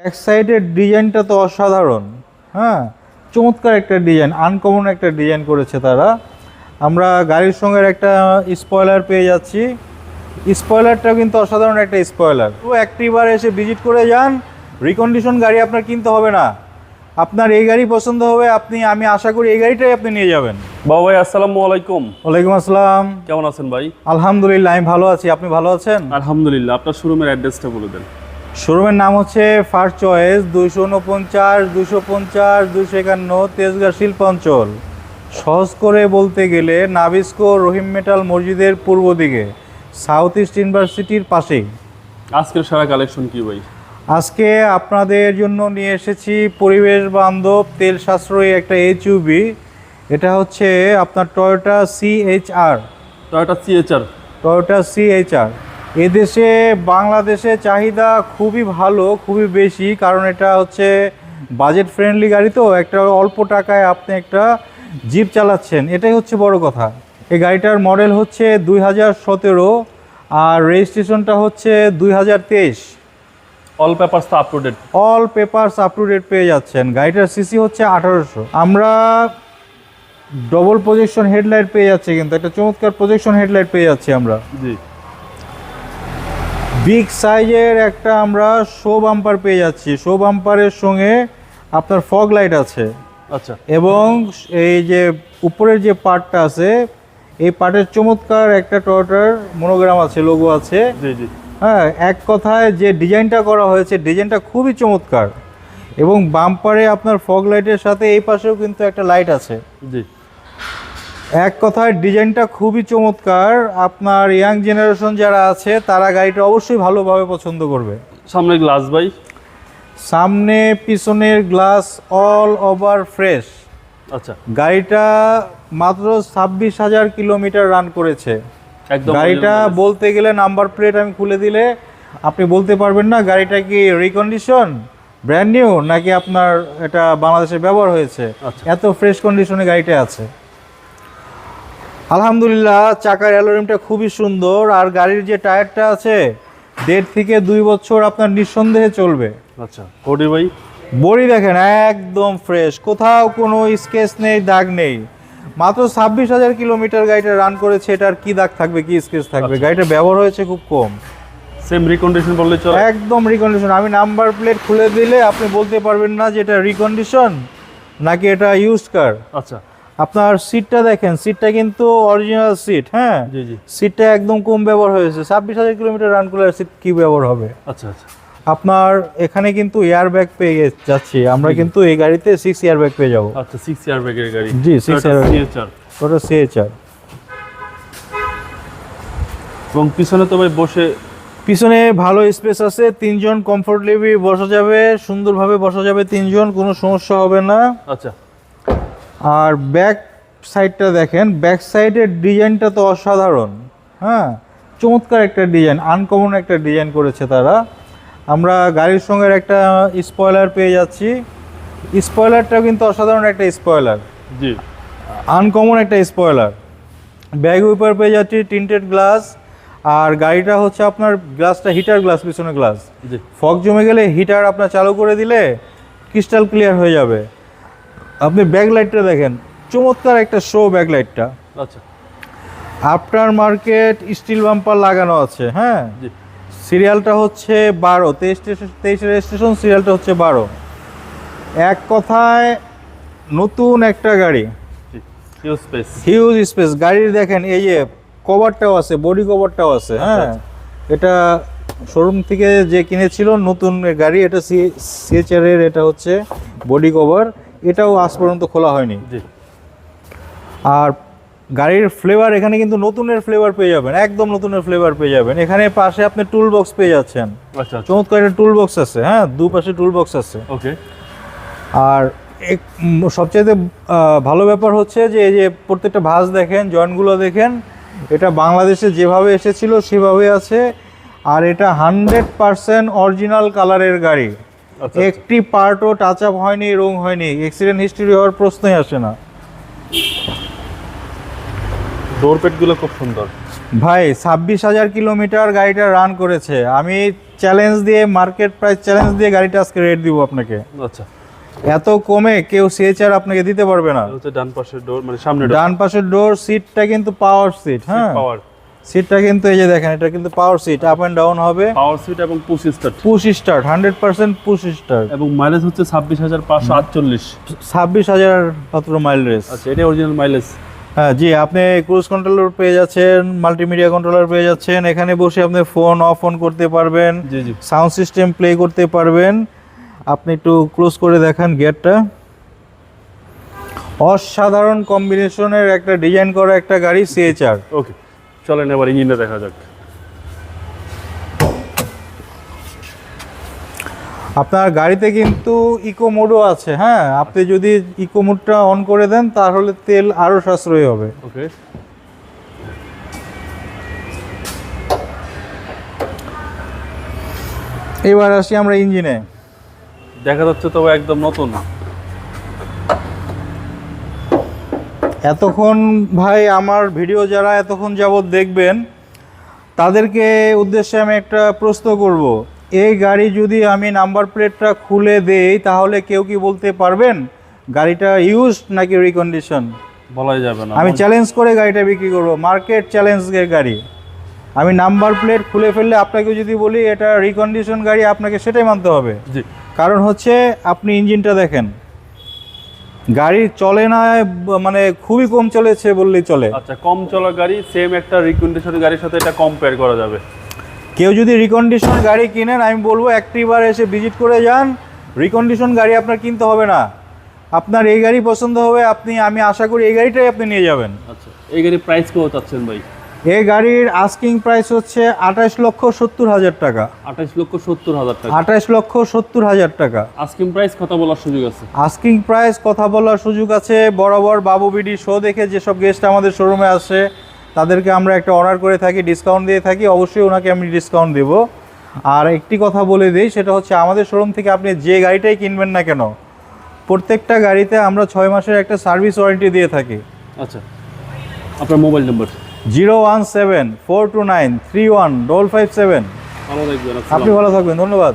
Back সাইডের ডিজাইনটা তো অসাধারণ হ্যাঁ? চমৎকার একটা ডিজাইন আনকমন একটা ডিজাইন করেছে তারা। আমরা গাড়ির সঙ্গে একটা স্পয়লার পেয়ে যাচ্ছি। স্পয়লারটাও কিন্তু অসাধারণ একটা স্পয়লার তো একটিবার এসে ভিজিট করে যান রিকন্ডিশন গাড়ি আপনার কিনতে হবে না। আপনার এই গাড়ি পছন্দ হবে আপনি আমি আশা করি এই গাড়িটাই আপনি নিয়ে যাবেন। বাবা ভাই আসসালামু আলাইকুম। ওয়ালাইকুম আসসালাম। কেমন আছেন ভাই? আলহামদুলিল্লাহ আমি ভালো আছি। আপনি ভালো আছেন? আলহামদুলিল্লাহ আপনার শোরুমের অ্যাড্রেসটা বলে দেন। শোরুমের নাম হচ্ছে ফার্স্ট চয়েস দুইশো উনপঞ্চাশ দুশো পঞ্চাশ দুশো একান্ন তেজগাঁ শিল্পাঞ্চল। সহজ করে বলতে গেলে নাবিস্কো রহিম মেটাল মসজিদের পূর্ব দিকে সাউথ ইস্ট ইউনিভার্সিটির পাশেই। আজকের সারা কালেকশন কি ভাই? আজকে আপনাদের জন্য নিয়ে এসেছি পরিবেশ বান্ধব তেল সাশ্রয়ী একটা এইচইউবি এটা হচ্ছে আপনার Toyota CHR Toyota CHR Toyota CHR এদেশে বাংলাদেশে চাহিদা খুবই ভালো খুবই বেশি। কারণ এটা হচ্ছে বাজেট ফ্রেন্ডলি গাড়ি তো একটা অল্প টাকায় আপনি একটা জিপ চালাচ্ছেন। এটাই হচ্ছে বড় কথা। এই গাড়িটার মডেল হচ্ছে দুই হাজার সতেরো আর রেজিস্ট্রেশনটা হচ্ছে দুই হাজার তেইশ। অল পেপারস তো up to date all papers up to date পেয়ে যাচ্ছেন। গাড়িটার সিসি হচ্ছে আঠারোশো। আমরা ডবল প্রজেকশন হেডলাইট পেয়ে যাচ্ছি কিন্তু একটা চমৎকার প্রজেকশন হেডলাইট পেয়ে যাচ্ছি আমরা। জি। বিগ সাইজের একটা আমরা শো বাম্পার পেয়ে যাচ্ছি। শো বাম্পারের সঙ্গে আপনার ফগ লাইট আছে। আচ্ছা। এবং এই যে উপরের যে পার্টটা আছে এই পার্টের চমৎকার একটা টয়টার মনোগ্রাম আছে লোগো আছে। জি জি। হ্যাঁ এক কথায় যে ডিজাইনটা করা হয়েছে ডিজাইনটা খুবই চমৎকার। এবং বাম্পারে আপনার ফগ লাইটের সাথে এই পাশেও কিন্তু একটা লাইট আছে। জি। এক কথায় ডিজাইনটা খুবই চমৎকার। আপনার ইয়াং জেনারেশন যারা আছে তারা গাড়িটা অবশ্যই ভালোভাবে পছন্দ করবে। সামনে গ্লাস ভাই। সামনে পিছনের গ্লাস অল ওভার ফ্রেশ। আচ্ছা। গাড়িটা মাত্র ছাব্বিশ হাজার কিলোমিটার রান করেছে। গাড়িটা বলতে গেলে নাম্বার প্লেট আমি খুলে দিলে আপনি বলতে পারবেন না গাড়িটা কি রিকন্ডিশন ব্র্যান্ড নিউ নাকি আপনার এটা বাংলাদেশে ব্যবহার হয়েছে। আচ্ছা। এত ফ্রেশ কন্ডিশনে গাড়িটা আছে। আলহামদুলিল্লাহ চাকার অ্যালোরিমটা খুবই সুন্দর আর গাড়ির যে টায়ারটা আছে দেড় থেকে দুই বছর আপনার নিঃসন্দেহে চলবে। আচ্ছা ভাই? বডি দেখেন একদম ফ্রেশ কোথাও কোনো স্কেচ নেই দাগ নেই। মাত্র ছাব্বিশ হাজার কিলোমিটার গাড়িটা রান করেছে এটার কি দাগ থাকবে কি স্কেচ থাকবে? আচ্ছা। গাড়িটা ব্যবহার হয়েছে খুব কম। সেম রিকন্ডিশন বললে চলে? একদম রিকন্ডিশন আমি নাম্বার প্লেট খুলে দিলে আপনি বলতে পারবেন না যে এটা রিকন্ডিশন নাকি এটা ইউজ কার আচ্ছা। আপনার সিটটা দেখেন সিটটা কিন্তু অরিজিনাল সিট হ্যাঁ? সিটটা একদম কম ব্যবহার হয়েছে। ছাব্বিশ হাজার কিলোমিটার রান করলে সিট কি ব্যবহার হবে? আচ্ছা আচ্ছা। আপনার এখানে কিন্তু এয়ার ব্যাগ পেয়ে যাচ্ছি। আমরা কিন্তু এই গাড়িতে সিক্স এয়ার ব্যাগ পেয়ে যাব। আচ্ছা সিক্স ইয়ার ব্যাগের গাড়ি। জি, year bag। সিএচআর ওটা সিএচআর এবং পিছনে তো ভাই বসে পিছনে ভালো স্পেস আছে। তিনজন কমফোর্টেবলি বসা যাবে। সুন্দরভাবে বসা যাবে তিনজন কোনো সমস্যা হবে না। আচ্ছা। আর ব্যাক সাইডটা দেখেন ব্যাক সাইডের ডিজাইনটা তো অসাধারণ। হ্যাঁ চমৎকার একটা ডিজাইন আনকমন একটা ডিজাইন করেছে তারা। আমরা গাড়ির সঙ্গে একটা স্পয়লার পেয়ে যাচ্ছি। স্পয়লারটাও কিন্তু অসাধারণ একটা স্পয়লার জি। আনকমন একটা স্পয়লার ব্যাগ উইপার পেয়ে যাচ্ছি টিন্টেড গ্লাস আর গাড়িটা হচ্ছে আপনার গ্লাসটা হিটার গ্লাস পিছনে গ্লাস জি। ফগ জমে গেলে হিটার আপনার চালু করে দিলে ক্রিস্টাল ক্লিয়ার হয়ে যাবে। আপনি ব্যাক লাইটটা দেখেন। চমৎকার একটা শো ব্যাক লাইটটা। আচ্ছা। আফটার মার্কেট স্টিল বাম্পার লাগানো আছে হ্যাঁ? সিরিয়ালটা হচ্ছে বারো তেইশ তেইশ রেজিস্ট্রেশন সিরিয়ালটা হচ্ছে বারো। এক কথায় নতুন একটা গাড়ি। হিউজ স্পেস হিউজ স্পেস গাড়ির দেখেন এই যে কভারটাও আছে বডি কভারটাও আছে হ্যাঁ? এটা শোরুম থেকে যে কিনেছিল নতুন গাড়ি এটা সিএচআর এর এটা হচ্ছে বডি কভার এটাও আজ পর্যন্ত খোলা হয়নি। আর গাড়ির ফ্লেভার এখানে কিন্তু নতুনের ফ্লেভার পেয়ে যাবেন একদম নতুনের ফ্লেভার পেয়ে যাবেন। এখানে পাশে আপনি টুল বক্স পেয়ে যাচ্ছেন। আচ্ছা আচ্ছা। চমৎকার একটা টুল বক্স আছে হ্যাঁ দুপাশে টুল বক্স আছে। ওকে আর সবচাইতে ভালো ব্যাপার হচ্ছে যে এই যে প্রত্যেকটা ভাঁজ দেখেন জয়েন্টগুলো দেখেন এটা বাংলাদেশে যেভাবে এসেছিল সেভাবে আছে। আর এটা হান্ড্রেড পারসেন্ট অরিজিনাল কালারের গাড়ি। একটি পার্টও টাচ আপ হয়নি রং হয়নি। অ্যাক্সিডেন্ট হিস্ট্রি হওয়ার প্রশ্নই আসে না। ডোর পেটগুলো খুব সুন্দর। ভাই ছাব্বিশ হাজার কিলোমিটার গাড়িটা রান করেছে। আমি চ্যালেঞ্জ দিয়ে মার্কেট প্রাইস চ্যালেঞ্জ দিয়ে গাড়িটা আজকে রেট দিব আপনাকে। আচ্ছা। এত কমে কেউ সিএচআর আপনাকে দিতে পারবে না। ডান পাশের ডোর মানে সামনে ডান পাশের ডোর সিটটা কিন্তু পাওয়ার সিট হ্যাঁ। পাওয়ার সিটটা কিন্তু এই যে দেখেন এটা কিন্তু power seat up and down হবে। পাওয়ার সিট এবং push start push start hundred percent push start এবং মাইলেজ হচ্ছে ছাব্বিশ হাজার পাঁচশো আটচল্লিশ। ছাব্বিশ হাজার মাত্র মাইল রেস আচ্ছা এটা অরিজিনাল মাইলেজ হ্যাঁ জি আপনি ক্রুজ কন্ট্রোলার পেয়ে যাচ্ছেন মাল্টিমিডিয়া কন্ট্রোলার পেয়ে যাচ্ছেন এখানে বসে আপনি ফোন অফ অন করতে পারবেন জি জি। সাউন্ড সিস্টেম প্লে করতে পারবেন। আপনি একটু ক্লোজ করে দেখান গেটটা অসাধারণ কম্বিনেশনের একটা ডিজাইন করা একটা গাড়ি সিএচআর ওকে চলেন এবার ইঞ্জিনটা দেখা যাক। আপনার গাড়িতে কিন্তু ইকো মোডও আছে হ্যাঁ? আপনি যদি ইকো মোডটা অন করে দেন তাহলে তেল আরও সাশ্রয়ী হবে। ওকে এবার আসি আমরা ইঞ্জিনে। দেখা যাচ্ছে তবে একদম নতুন। এতক্ষণ ভাই আমার ভিডিও যারা এতক্ষণ যাবৎ দেখবেন তাদেরকে উদ্দেশ্যে আমি একটা প্রশ্ন করব। এই গাড়ি যদি আমি নাম্বার প্লেটটা খুলে দেই তাহলে কেউ কি বলতে পারবেন? গাড়িটা ইউজ নাকি রিকন্ডিশন বলাই যাবে না। আমি চ্যালেঞ্জ করে গাড়িটা বিক্রি করব। মার্কেট চ্যালেঞ্জের গাড়ি। আমি নাম্বার প্লেট খুলে ফেললে আপনাকে যদি বলি এটা রিকন্ডিশন গাড়ি আপনাকে সেটাই মানতে হবে। কারণ হচ্ছে আপনি ইঞ্জিনটা দেখেন। গাড়ি চলে না মানে খুবই কম চলেছে বললেই চলে। আচ্ছা কম চলা গাড়ি সেম একটা রিকন্ডিশন গাড়ির সাথে এটা কম্পেয়ার করা যাবে। কেউ যদি রিকন্ডিশন গাড়ি কিনেন আমি বলব একটিবার এসে ভিজিট করে যান রিকন্ডিশন গাড়ি আপনার কিনতে হবে না। আপনার এই গাড়ি পছন্দ হবে আপনি আমি আশা করি এই গাড়িটাই আপনি নিয়ে যাবেন। আচ্ছা এই গাড়ির প্রাইস কত চাচ্ছেন ভাই? এই গাড়ির আস্কিং প্রাইস হচ্ছে আঠাশ লক্ষ সত্তর হাজার টাকা। আঠাশ লক্ষ সত্তর হাজার টাকা। আঠাশ লক্ষ সত্তর হাজার টাকা। আস্কিং প্রাইস কথা বলার সুযোগ আছে। আস্কিং প্রাইস কথা বলার সুযোগ আছে বরাবর বাবু বিডি শো দেখে যেসব গেস্ট আমাদের শোরুমে আসে তাদেরকে আমরা একটা অর্ডার করে থাকি ডিসকাউন্ট দিয়ে থাকি অবশ্যই ওনাকে আমি ডিসকাউন্ট দেবো। আর একটি কথা বলে দিই সেটা হচ্ছে আমাদের শোরুম থেকে আপনি যে গাড়িটাই কিনবেন না কেন প্রত্যেকটা গাড়িতে আমরা ছয় মাসের একটা সার্ভিস ওয়ারেন্টি দিয়ে থাকি। আচ্ছা আপনার mobile number zero one seven four two nine three one double five seven. আপনি ভালো থাকবেন ধন্যবাদ।